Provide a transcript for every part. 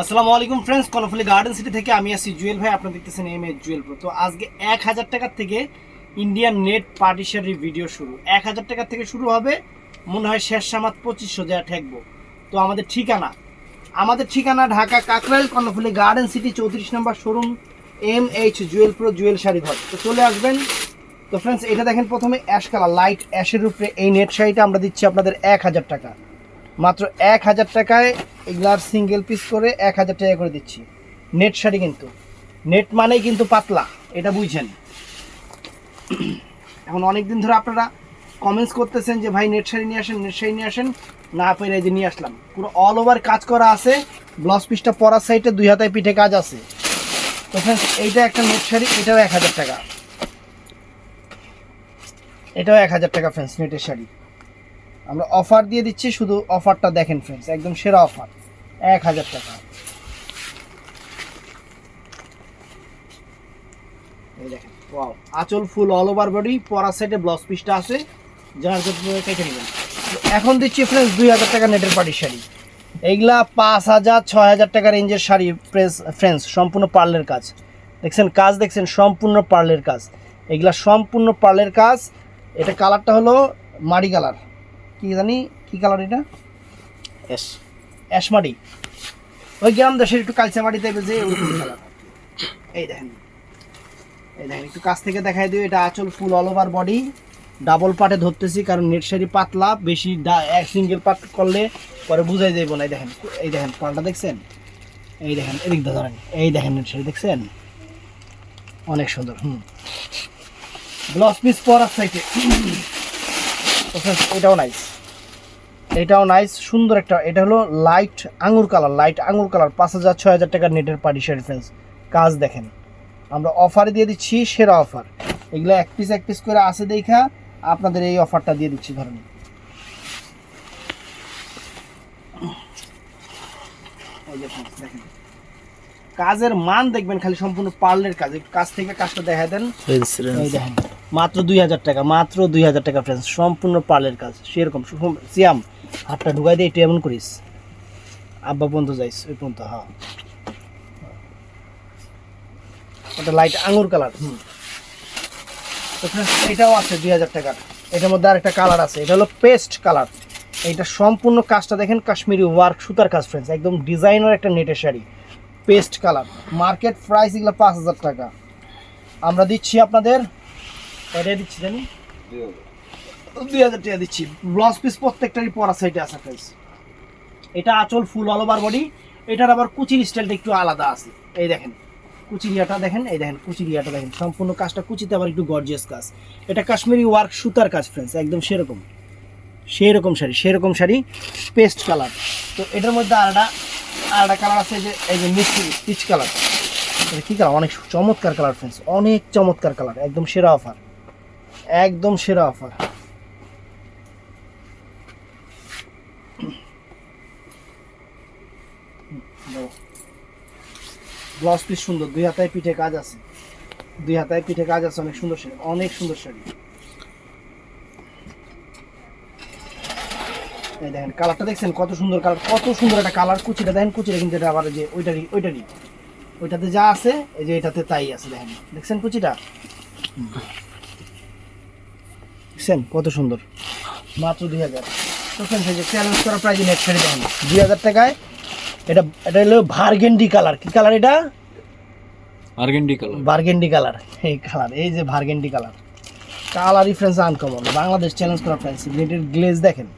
আসসালামু আলাইকুম friends Karnaphuli garden city থেকে আমি আছি জুয়েল ভাই, আপনারা দেখতেছেন এম জুয়েল প্রো তো আজকে এক হাজার টাকার থেকে ইন্ডিয়ান নেট পার্টিশানের ভিডিও শুরু। এক হাজার টাকার থেকে শুরু হবে, মনে হয় শেষ সামাত পঁচিশশো যা ঠেকবো। তো আমাদের ঠিকানা আমাদের ঠিকানা ঢাকা কাকরাইল, কর্ণফুলি গার্ডেন সিটি চৌত্রিশ number showroom M H jewel pro jewel sari ঘর। তো চলে আসবেন। তো ফ্রেন্ডস এটা দেখেন প্রথমে অ্যাশ কালার লাইট অ্যাশের উপরে এই নেট শাড়িটা আমরা দিচ্ছি আপনাদের এক হাজার টাকা। মাত্র এক হাজার টাকায় এগুলার সিঙ্গেল পিস করে এক হাজার টাকা করে দিচ্ছি। নেট শাড়ি কিন্তু। নেট মানেই কিন্তু পাতলা, এটা বুঝছেন। এখন অনেক দিন ধরে আপনারা কমেন্টস করতেছেন যে, ভাই নেট শাড়ি নিয়ে আসেন নেট শাড়ি নিয়ে আসেন। না পেরে যে নিয়ে আসলাম। পুরো অল ওভার কাজ করা আছে। ব্লাউজ পিসটা পরার সাইডে দুই হাতায় পিঠে কাজ আছে। তো ফ্রেন্ডস এইটা একটা নেট শাড়ি, এটাও এক হাজার টাকা। এটাও এক হাজার টাকা ফ্রেন্ডস নেটের শাড়ি। আমরা অফার দিয়ে দিচ্ছি, শুধু অফারটা দেখেন ফ্রেন্ডস একদম সেরা অফার এক হাজার টাকা। এই দেখেন আঁচল ফুল অল ওভার বডি পরার সাইডে ব্লাউজ পিসটা আছে, যার কেটে নেবেন। এখন দিচ্ছি ফ্রেন্ডস দুই হাজার টাকা নেটের পাটির শাড়ি। এইগুলা পাঁচ হাজার, ছয় হাজার টাকা রেঞ্জের শাড়ি ফ্রেন্স ফ্রেন্ডস সম্পূর্ণ পার্লের কাজ। দেখছেন কাজ, দেখছেন সম্পূর্ণ পার্লের কাজ। এগুলা সম্পূর্ণ পার্লের কাজ। এটা কালারটা হলো মাড়ি কালার কি জানি কি কালার এটা? এস অ্যাশমারি ওই গ্রাম দেশের একটু কালচা মাটি টাইপের যে এই দেখেন। এই দেখেন একটু কাছ থেকে দেখাই দিও এটা আঁচল full all over body double পাটে ধরতেছি কারণ নেট শাড়ি পাতলা বেশি সিঙ্গেল পাট করলে পরে বুঝাই যাইব না। এই দেখেন এই দেখেন পালটা দেখছেন? এই দেখেন এদিক ধরেন। এই দেখেন নেট শাড়ি দেখছেন? অনেক সুন্দর হুম। ব্লাউজ পিস পরার সাইডে এটাও নাইস এটাও নাইস সুন্দর একটা এটা হলো লাইট আঙুর কালার লাইট আঙুর কালার পাঁচ হাজার ছয় হাজার টাকার নেটের পার্টি শাড়ি ফ্রেন্ডস কাজ দেখেন আমরা অফারে দিয়ে দিচ্ছি সেরা অফার এগুলো এক পিস এক পিস করে আছে দেখা আপনাদের এই অফারটা দিয়ে দিচ্ছি ধরেন। দেখেন। কাজের মান দেখবেন খালি সম্পূর্ণ পার্লের কাজ কাজ থেকে কাজটা দেখা দেন। দেখেন। মাত্র দুই হাজার টাকা, মাত্র দুই হাজার টাকা ফ্রেন্ডস সম্পূর্ণ পার্লের কাজ, সেরকম সিয়াম, হাতটা ঢুকাই দিয়ে একটু এমন করিস। আব্বা পর্যন্ত যাইস, ওই পর্যন্ত হ্যাঁ। ওটা লাইট আঙুর কালার হুম। এটাও আছে দুই হাজার টাকার। এটার মধ্যে আরেকটা কালার আছে, এটা হলো পেস্ট কালার এইটা সম্পূর্ণ কাজটা দেখেন, কাশ্মীরি ওয়ার্ক সুতার কাজ ফ্রেন্ডস একদম ডিজাইনার একটা নেটের sari. Paste colour market price এগুলো পাঁচ হাজার টাকা। আমরা দিচ্ছি আপনাদের এটা দিচ্ছি জানি? দুই হাজার। টাকা দিচ্ছি। ব্লাউজ পিস প্রত্যেকটারই পরা সাইডে আছে প্রাইস এটা আঁচল ফুল অল ওভার বডি এটার আবার কুচির স্টাইলটা একটু আলাদা আছে। এই দেখেন কুচিরিয়াটা দেখেন এই দেখেন কুচিরিয়াটা দেখেন। সম্পূর্ণ কাজটা কুচিতে আবার একটু গর্জিয়াস কাজ। এটা কাশ্মীরি ওয়ার্ক সুতার কাজ ফ্রেন্ডস একদম সেরকম। সেই রকম শাড়ি সেরকম শাড়ি পেস্ট কালার তো এটার মধ্যে আরেকটা আরেকটা কালার আছে যে এই যে মিষ্টি পিচ কালার এটা কি কালার অনেক চমৎকার কালার ফ্রেন্ডস অনেক চমৎকার কালার একদম সেরা অফার একদম সেরা অফার ব্লাউজ পিস সুন্দর, দুই হাতায় পিঠে কাজ আছে। দুই হাতায় পিঠে কাজ আছে, অনেক সুন্দর শাড়ি, অনেক সুন্দর শাড়ি। এই দেখেন কালারটা দেখছেন? কত সুন্দর কালার কত সুন্দর একটা কালার কুচিটা দেখেন, কুচিটা কিন্তু এটা আবার যে ওইটারই ওইটারই ওইটাতে যা আছে, এই যে এটাতে তাই আছে, দেখেন। দেখছেন কুচিটা। দেখছেন? কত সুন্দর। মাত্র দুই হাজার। দেখছেন সেই যে চ্যালেঞ্জ করা প্রাইজ নেট ছেড়ে দেখেন দুই হাজার টাকায়? এটা এটা হলো ভার্গেন্ডি কালার। কি কালার এটা? আর্গেন্ডি কালার। Burgundy colour. এই কালার এই যে burgundy colour. Colour reference uncommon Bangladesh challenge করা প্রাইস নেটের গ্লেজ দেখেন।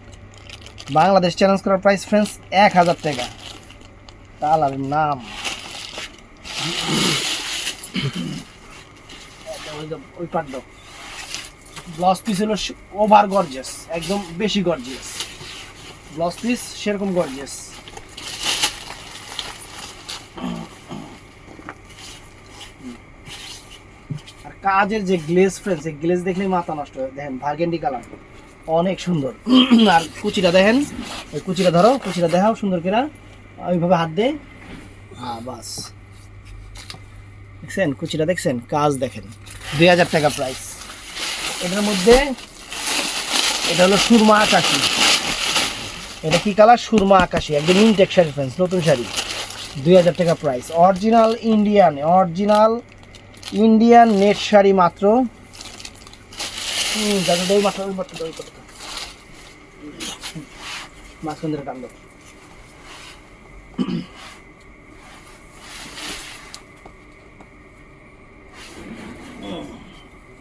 বাংলাদেশ চ্যালেঞ্জ করার প্রাইস ফ্রেন্স এক হাজার টাকা। কালারের নাম। ওই পাট ব্লাউজ পিস হলো ওভার গর্জিয়াস একদম বেশি গর্জিয়াস ব্লাউজ পিস সেরকম গর্জিয়াস আর কাজের যে গ্লেজ ফ্রেন্স এই গ্লেজ দেখলেই মাথা নষ্ট হয়। দেখেন ভার্গেন্ডি কালার অনেক সুন্দর। আর কুচিটা দেখেন ওই কুচিটা ধরো, কুচিটা দেখাও সুন্দর কিনা ওইভাবে হাত দে হ্যাঁ বাস। দেখছেন? কুচিটা দেখছেন? কাজ দেখেন। দুই হাজার টাকা প্রাইস এটার মধ্যে এটা হলো সুরমা আকাশি। এটা কি কালার? সুরমা আকাশি, একদম ইনটেক শাড়ি ফ্রেন্ডস নতুন শাড়ি। দুই হাজার টাকা price original Indian original Indian net sari মাত্র।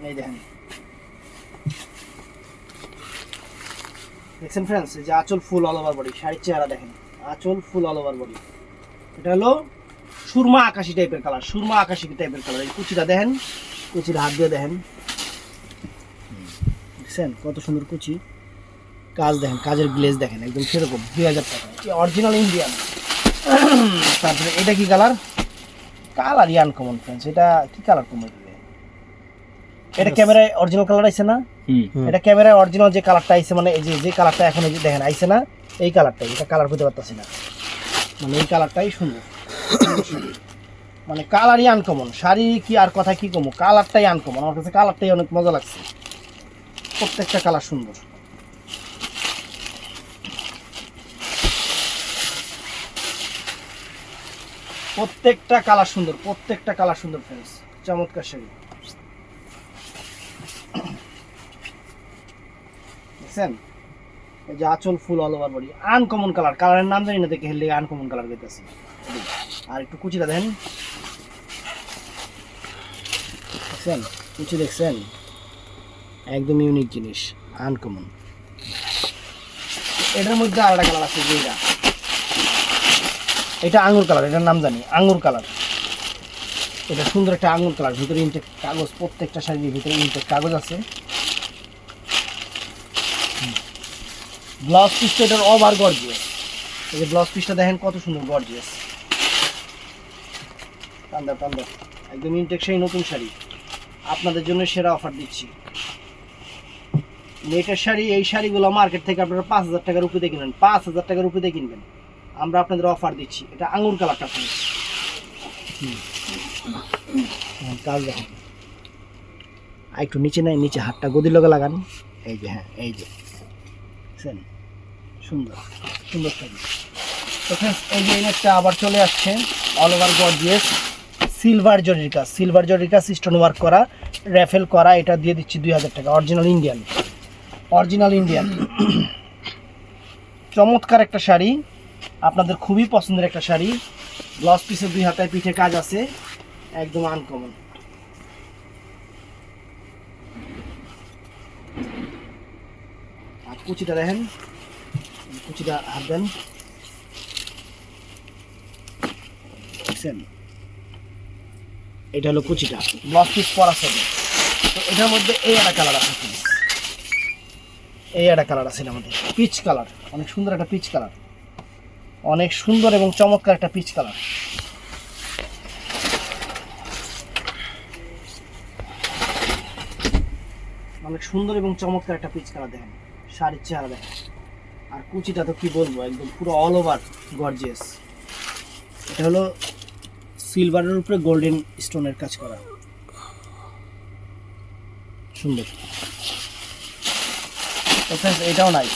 এই দেখেন। দেখছেন ফ্রেন্ডস যে আঁচল ফুল অল ওভার বডি শাড়ির চেহারা দেখেন আঁচল ফুল অল ওভার বডি এটা হলো সুরমা আকাশি টাইপের কালার সুরমা আকাশি টাইপের কালার এই কুচিটা দেখেন কুচির হাত দিয়ে দেখেন। দেখছেন? কত সুন্দর কুচি। কাজ দেখেন কাজের গ্লেজ দেখেন একদম সেরকম দুই হাজার টাকা। অরিজিনাল ইন্ডিয়ান তারপরে এটা কি colour colour uncommon friends এটা কি কালার কমন এটা ক্যামেরায় অরিজিনাল কালার আছে না? এটা ক্যামেরায় অরিজিনাল যে কালারটা আইছে মানে এই যে যে কালারটা এখন এই দেখেন, আইছে না? এই কালারটাই এটা কালার বুঝতে পারতাছি না। মানে এই কালারটাই সুন্দর। মানে কালারই আনকমন শাড়ি কি আর কথা কি কমো? কালারটাই আনকমন আমার কাছে কালারটাই অনেক মজা লাগছে। প্রত্যেকটা কালার সুন্দর। প্রত্যেকটা কালার সুন্দর, প্রত্যেকটা কালার সুন্দর ফ্রেন্ডস চমৎকার শাড়ি। দেখছেন? এই যে আঁচল full all over body uncommon colour কালারের নাম জানি না দেখে হেললে আনকমন কালার পেতেছি। আর একটু কুচিটা দেখেন। দেখছেন? কুচি দেখছেন? একদম ইউনিক জিনিস আনকমন এটার মধ্যে আলাদা কালার আছে যেটা এটা আঙুর কালার এটার নাম জানি আঙুর কালার এটা সুন্দর একটা আঙুর কালার ভিতরে ইনটেক কাগজ, প্রত্যেকটা শাড়ির ভিতরে ইনটেক কাগজ আছে। ব্লাউজ পিসটা এটার ওভার গর্জিয়াস এই যে ব্লাউজ পিসটা দেখেন কত সুন্দর গর্জিয়াস টান্দা টান্দা একদম ইনটেক নতুন শাড়ি। আপনাদের জন্য সেরা অফার দিচ্ছি। নেটের শাড়ি, এই শাড়িগুলো মার্কেট থেকে আপনারা পাঁচ হাজার টাকার উপরে কিনবেন পাঁচ হাজার টাকার উপরে কিনবেন আমরা আপনাদের অফার দিচ্ছি। এটা আঙুর কালারটা শুনুন কাজ দেখেন। একটু নিচে নাই, নিচে হাতটা গদির লগে লাগান। এই যে হ্যাঁ এই যে। দেখছেন? সুন্দর সুন্দর শাড়ি। তো friends, এই যে নেটটা আবার চলে আসছে অল ওভার গর্জিয়াস সিলভার জরির কাজ সিলভার জরির কাজ স্টোন ওয়ার্ক করা র্যাফেল করা এটা দিয়ে দিচ্ছি দুই হাজার টাকা অরিজিনাল ইন্ডিয়ান অরিজিনাল ইন্ডিয়ান চমৎকার একটা শাড়ি আপনাদের খুবই পছন্দের একটা শাড়ি। ব্লাউজ পিসের দুই হাতায় পিঠে কাজ আছে একদম আনকমন কুচিটা দেখেন। কুচিটা হাত দেন। এটা হলো কুচিটা। ব্লাউজ পিস পরা হবে তো এটার মধ্যে এই একটা কালার আছে। এই একটা কালার আছে মধ্যে। পিচ কালার অনেক সুন্দর একটা পিচ কালার অনেক সুন্দর এবং চমৎকার একটা পিচ কালার অনেক সুন্দর এবং চমৎকার একটা পিচ কালার দেখেন। শাড়ির চেহারা আর কুচিটা তো কি বলব, একদম পুরো অল ওভার গর্জিয়াস এটা হলো সিলভারের উপরে গোল্ডেন স্টোনের কাজ করা। সুন্দর। এটাও নাই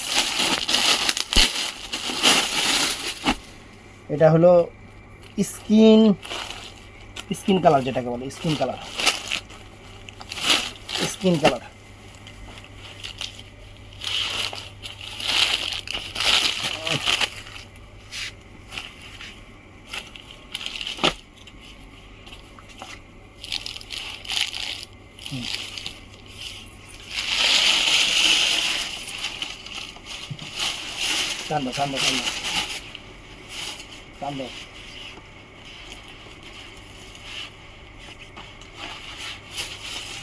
এটা হলো স্কিন স্কিন কালার যেটাকে বলে স্কিন কালার স্কিন কালার কান্দো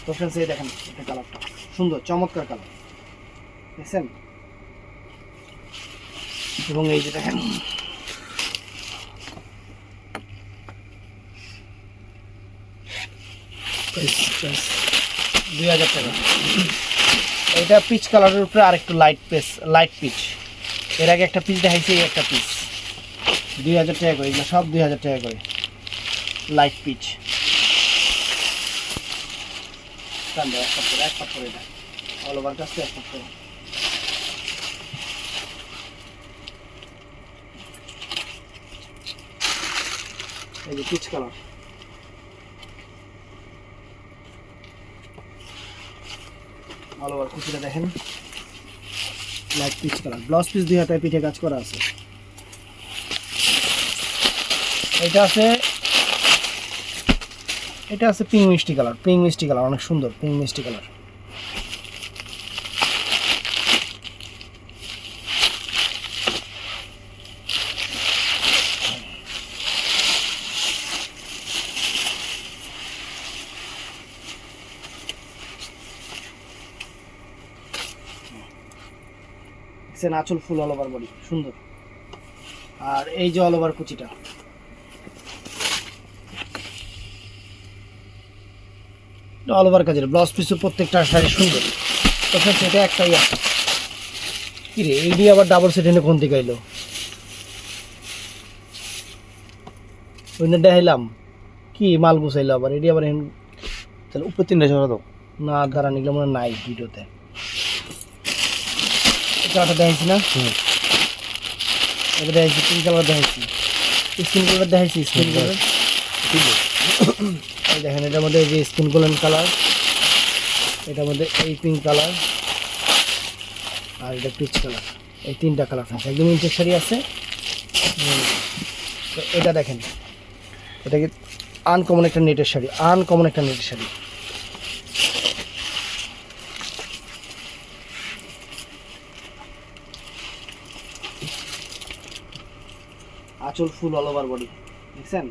তো ফ্রেন্ডস এই দেখেন এটা কালারটা সুন্দর, চমৎকার কালার দেখছেন? এবং এই যে দেখেন। দুই হাজার টাকা। এটা পিচ কালারের উপরে আরেকটু লাইট পেস লাইট পিচ এর আগে একটা পিস দেখাইছি, এই একটা পিস দুই হাজার টাকা করে সব দুই হাজার টাকা করে। লাইট পিচ এক এক অল ওভার এক পিচ কালার আর কুচিটা দেখেন। Light peach colour blouse piece দুই হাতে পিঠে কাজ করা আছে। এটা আছে এটা আছে পিঙ্ক মিষ্টি কালার পিঙ্ক মিষ্টি কালার অনেক সুন্দর পিঙ্ক মিষ্টি কালার দেখছেন আঁচল ফুল অল ওভার বডি সুন্দর। আর এই যে অল ওভার কুচিটা। অল ওভার কাজের ব্লাউজ পিসও প্রত্যেকটা শাড়ি সুন্দর। তো friends, এটা একটাই আছে। কি রে এই দিয়ে আবার ডাবল সেট এনে কোন দিকে এলো ওই দেখাইলাম। কি মাল গুছাইলো আবার এটি আবার তাহলে উপর তিনটা দাও। না দাঁড়ান এগুলো মনে নাই ভিডিওতে। কালারটা দেখাইছি না? এটা দেখাইছি পিঙ্ক কালার দেখাইছি। স্কিন কালার দেখাইছি স্কিন কালার দেখেন এটার মধ্যে যে স্কিন গোল্ডেন কালার এটার মধ্যে এই পিঙ্ক কালার আর এটা পিচ কালার এই তিনটা কালার আছে একদম ইনটেক শাড়ি আছে এটা দেখেন এটা কি আনকমন একটা নেটের শাড়ি আনকমন একটা নেটের শাড়ি। আঁচল ফুল অল ওভার বডি দেখছেন?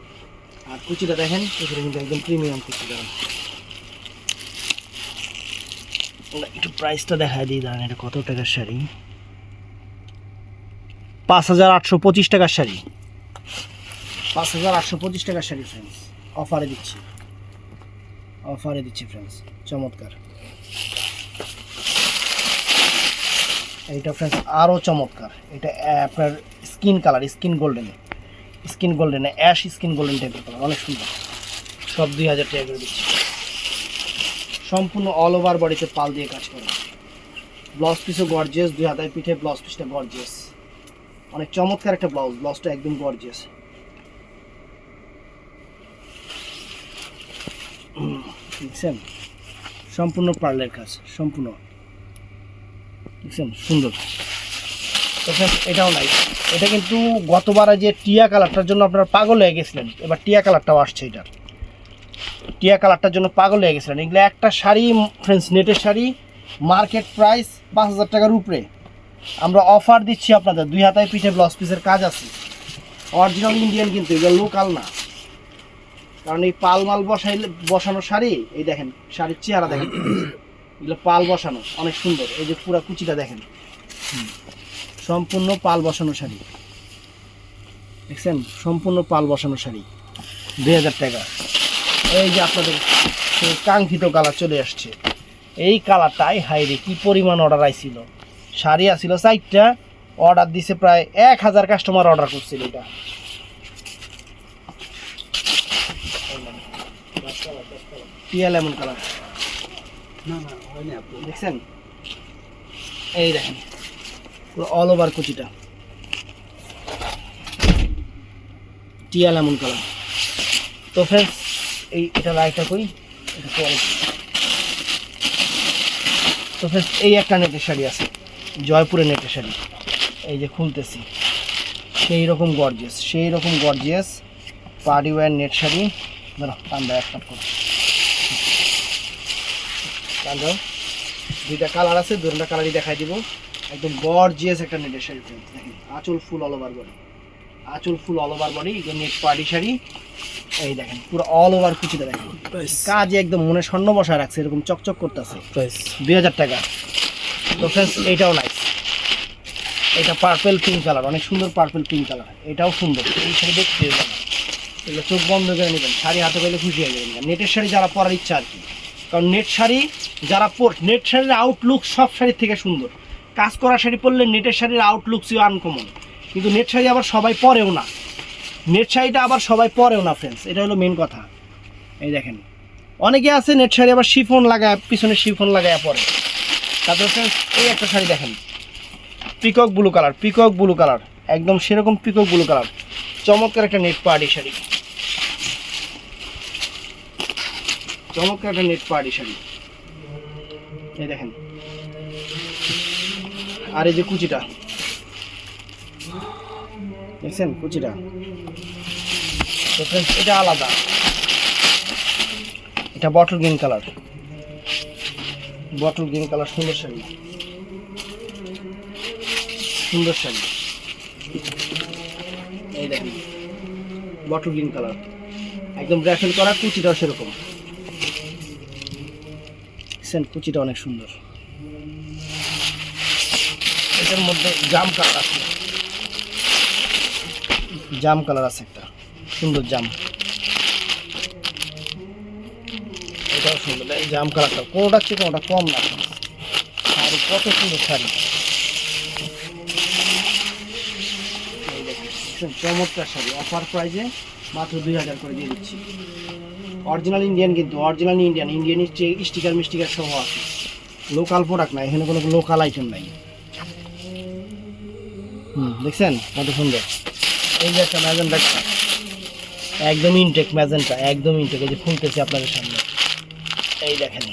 আর কুচিটা দেখেন কুচিটা কিন্তু একদম প্রিমিয়াম কুচি আমরা একটু প্রাইসটা দেখায় দিই, দাঁড়ান, এটা কত টাকার শাড়ি? পাঁচ হাজার আটশো পঁচিশ টাকার শাড়ি। পাঁচ হাজার আটশো পঁচিশ টাকার শাড়ি ফ্রেন্ডস অফারে দিচ্ছি। অফারে দিচ্ছি ফ্রেন্ডস চমৎকার। এইটা ফ্রেন্ডস আরও চমৎকার। এটা, আপনার স্কিন কালার স্কিন গোল্ডেনে স্কিন গোল্ডেনে, অ্যাশ স্কিন গোল্ডেন টাইপের কালার, অনেক সুন্দর। সব দুই হাজার টাকা করে দিচ্ছি। সম্পূর্ণ অল ওভার বডিতে পাল দিয়ে কাজ করে। ব্লাউজ পিসও গর্জিয়াস দুই হাতায় পিঠে ব্লাউজ পিসটা গর্জিয়াস অনেক চমৎকার একটা ব্লাউজ ব্লাউজটা একদম গর্জিয়াস দেখছেন? সম্পূর্ণ পার্লের কাজ, সম্পূর্ণ। দেখছেন? সুন্দর। এটাও নাই। এটা কিন্তু গতবার যে টিয়া কালারটার জন্য আপনারা পাগল হয়ে গেছিলেন, এবার টিয়া কালারটাও আসছে এটার। টিয়া কালারটার জন্য পাগল হয়ে গেছিলেন। এগুলো একটা শাড়ি ফ্রেন্ডস নেটের শাড়ি মার্কেট প্রাইস পাঁচ হাজার টাকার উপরে। আমরা অফার দিচ্ছি আপনাদের, দুই হাতায় পিঠে ব্লাউজ পিসের কাজ আছে। অরিজিনাল ইন্ডিয়ান কিন্তু, এগুলো লোকাল না। কারণ এই পাল মাল বসাইলে, বসানো শাড়ি, এই দেখেন, শাড়ির চেহারা দেখেন। এগুলো পাল বসানো, অনেক সুন্দর। এই যে পুরা কুচিটা দেখেন। সম্পূর্ণ পাল বসানো শাড়ি। দেখছেন? সম্পূর্ণ পাল বসানো শাড়ি। দুই হাজার টাকা। এই যে আপনাদের কাঙ্ক্ষিত কালার চলে আসছে। এই কালারটাই হাইরে কি পরিমাণ অর্ডার আইছিল। শাড়ি আসছিল চারটা অর্ডার দিছে প্রায় এক হাজার কাস্টমার অর্ডার করছিল এটা। Lemon colour. দেখছেন? এই দেখেন। অল ওভার কুচিটা। টিয়া লেমন কালার। তো ফ্রেন্ডস এই এটা লাইটটা কই এটা তো ফ্রেন্ডস এই একটা নেটের শাড়ি আছে, জয়পুরের নেটের শাড়ি। এই যে খুলতেছি। সেই রকম গর্জিয়াস সেই রকম gorgeous party wear net sari. ধরো আমরা এক কাট করো দুইটা কালার আছে দুটা কালারই দেখাই দিব। একদম গর্জিয়াস একটা নেটের শাড়ি দেখেন আঁচল ফুল অল ওভার বডি আঁচল full all over body net party sari. এই দেখেন পুরো অল ওভার কুচিটা দেখেন। কাজে একদম মনে স্বর্ণ বসায় রাখছে এরকম চকচক করতেছে। দুই হাজার টাকা। তো ফ্রেন্ডস এইটাও নাইস এটা পার্পেল পিঙ্ক কালার অনেক সুন্দর পার্পেল পিঙ্ক কালার এটাও সুন্দর। এই শাড়ি দেখতে এগুলো চোখ বন্ধ করে নেবেন শাড়ি হাতে পেলে খুশি হয়ে যাবেন। নেটের শাড়ি যারা পরার ইচ্ছা আর কি। কারণ নেট শাড়ি যারা পর নেট শাড়ির আউটলুক সব শাড়ির থেকে সুন্দর। কাজ করা শাড়ি পরলে নেটের শাড়ির আউটলুক ছিল আনকমন কিন্তু নেট শাড়ি আবার সবাই পরেও না। নেট শাড়িটা আবার সবাই পরেও না ফ্রেন্ডস এটা হলো মেন কথা। এই দেখেন। অনেকে আছে নেট শাড়ি আবার শিফন লাগায়, পিছনে শিফন লাগায় পরে। তারপরে ফ্রেন্ডস এই একটা শাড়ি দেখেন। Peacock blue colour peacock blue colour একদম সেরকম পিকক ব্লু কালার চমৎকার একটা নেট পার্টি শাড়ি। চমৎকার একটা নেট পার্টি শাড়ি। এই দেখেন। আর এই যে কুচিটা। দেখছেন কুচিটা? তো এটা আলাদা। এটা bottle green colour bottle green colour সুন্দর শাড়ি। সুন্দর শাড়ি। এই দেখেন বটল গ্রিন কালার একদম র্যাফেল করা কুচিটাও সেরকম। দেখছেন, কুচিটা অনেক সুন্দর। এটার মধ্যে জাম কালার আছে। জাম কালার আছে একটা। সুন্দর জাম। এটাও সুন্দর। এই জাম কালারটা, কোনোটা চেয়ে কোনোটা কম না। শাড়ি কত সুন্দর শাড়ি। চমৎকার শাড়ি। অফার প্রাইজে মাত্র দুই হাজার করে দিয়ে দিচ্ছি। অরিজিনাল ইন্ডিয়ান কিন্তু অরিজিনাল ইন্ডিয়ান ইন্ডিয়ান স্টিকার মিস্টিকার সহ আছে। লোকাল প্রোডাক্ট না, এখানে কোনো লোকাল আইটেম নাই। হুম, দেখছেন? কত সুন্দর। এই যে একটা ম্যাজেন্টা একদম ইনটেক ম্যাজেন্টা, একদম ইনটেক এই যে ফুলতেছে আপনাদের সামনে। এই দেখেন।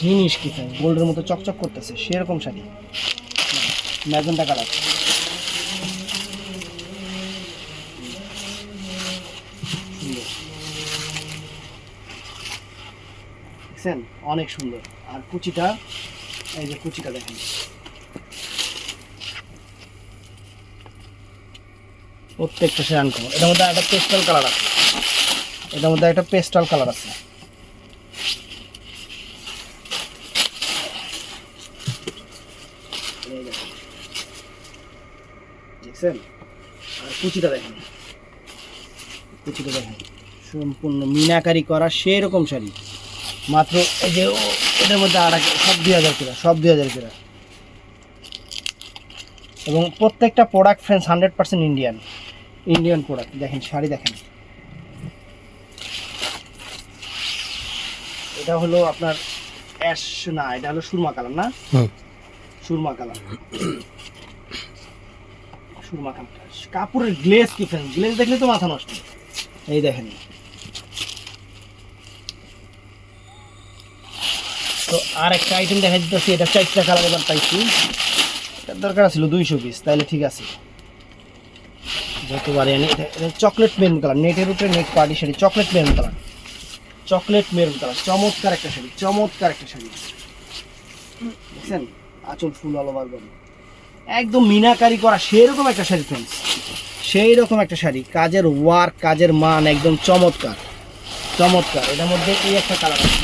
জিনিস কি গোল্ডের মতো চকচক করতেছে, সেরকম শাড়ি। Magenta colour. দেখছেন? অনেক সুন্দর। আর কুচিটা, এই যে কুচিটা দেখেন। প্রত্যেকটা সে এটার মধ্যে একটা পেস্টাল কালার আছে। এটার মধ্যে একটা পেস্টাল কালার আছে। সম্পূর্ণ মিনাকারি করা সেরকম শাড়ি। মাত্র এই যে এটার মধ্যে আর সব দুই হাজার করে, সব দুই হাজার করে। এবং প্রত্যেকটা product friends hundred percent Indian Indian product দেখেন শাড়ি দেখেন। এটা হলো আপনার অ্যাশ না এটা হলো সুরমা কালার না? সুরমা কালার সুরমা কালার কাপড়ের গ্লেজ কি ফ্রেন্ড গ্লেজ দেখলে তো মাথা নষ্ট। এই দেখেন। তো আর একটা আইটেম দেখা দিতেছি এটা চারটা কালার এবার পাইছি। এটার দরকার ছিল দুইশো পিস তাহলে ঠিক আছে। যত বাড়ি চকলেট মেরুন কালার নেটের উপরে net party sari chocolate maroon colour chocolate maroon colour চমৎকার একটা শাড়ি, চমৎকার একটা শাড়ি। দেখছেন? আঁচল ফুল অল ওভার বডি একদম মিনাকারি করা, সেরকম একটা শাড়ি ফ্রেন্ডস সেই রকম একটা শাড়ি, কাজের ওয়ার্ক কাজের মান একদম চমৎকার। চমৎকার। এটার মধ্যে এই একটা কালার আছে।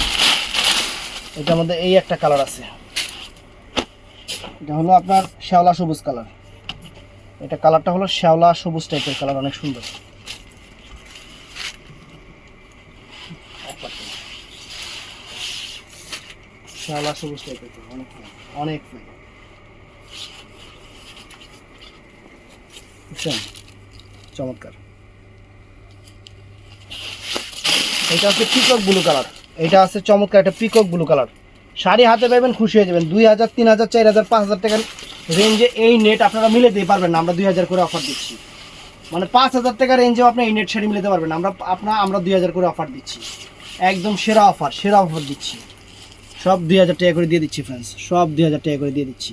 এটার মধ্যে এই একটা কালার আছে। এটা হলো আপনার শ্যাওলা সবুজ কালার এটা কালারটা হলো শ্যাওলা সবুজ টাইপের কালার, অনেক সুন্দর। চমৎকার। এটা হচ্ছে পিকক ব্লু কালার এটা আছে চমৎকার একটা পিকক ব্লু কালার শাড়ি হাতে পাবেন খুশি হয়ে যাবেন। দুই হাজার, তিন হাজার, চার হাজার, পাঁচ হাজার টাকার রেঞ্জে এই নেট আপনারা মিলে দিতে পারবেন আমরা দুই হাজার করে অফার দিচ্ছি। মানে পাঁচ হাজার টাকা রেঞ্জেও আপনি এই নেট শাড়ি মিলাতে পারবেন আমরা, আপনার, আমরা দুই হাজার করে অফার দিচ্ছি। একদম সেরা অফার সেরা অফার দিচ্ছি। সব দুই হাজার টাকা করে দিয়ে দিচ্ছি ফ্রেন্ডস সব দুই হাজার টাকা করে দিয়ে দিচ্ছি।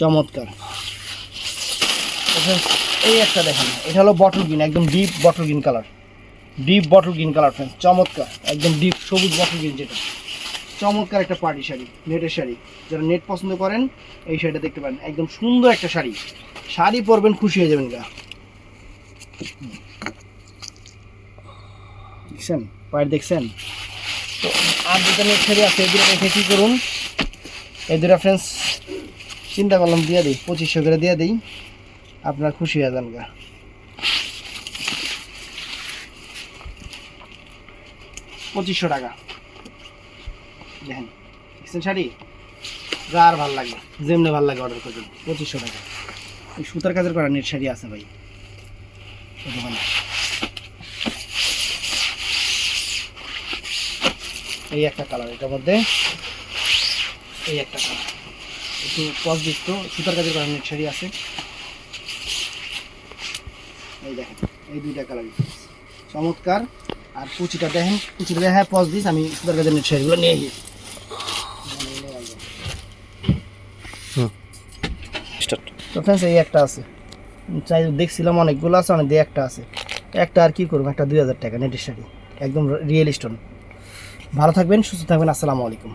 চমৎকার। এই একটা দেখেন, এটা হলো বটল গ্রিন একদম deep bottle green colour deep bottle green colour friends চমৎকার, একদম ডিপ সবুজ বটল গ্রিন যেটা। চমৎকার একটা পার্টি শাড়ি, নেটের শাড়ি। যারা নেট পছন্দ করেন, এই শাড়িটা দেখতে পারেন। একদম সুন্দর একটা শাড়ি। শাড়ি পরবেন, খুশি হয়ে যাবেন গা। দেখছেন? পায়ের দেখছেন? তো আর দুটো নেট শাড়ি আছে, এগুলো রেখে কী করুন? এই দুটা ফ্রেন্ডস চিন্তা করলাম দিয়ে দিই, পঁচিশশো করে দিয়ে দিই। আপনার খুশি হয়ে যান গা। পঁচিশশো টাকা। দেখেন, দেখছেন শাড়ি? যা আর ভালো লাগে, যেমনি ভালো লাগে অর্ডার করবেন, পঁচিশশো টাকা। এই সুতার কাজের করা নেট শাড়ি আছে ভাই। এই এই একটা কালার এটার মধ্যে এই একটা কালার একটু পজযুক্ত সুতার কাজের করা নেট শাড়ি আছে। এই দেখেন, এই দুইটা কালারই চমৎকার। আর কুচিটা দেখেন, কুচিটা দেখে পজ দিস, আমি সুতার কাছে নেট শাড়িগুলো নিয়ে যাই স্টার্ট তো ফ্রেন্ডস এই একটা আছে। চাই দেখছিলাম অনেকগুলো আছে, অনেক দিয়ে একটা আছে। একটা আর কি করব? একটা দুই হাজার টাকা, নেটের শাড়ি। একদম রিয়েল স্টোন। ভালো থাকবেন, সুস্থ থাকবেন, আসসালামু আলাইকুম।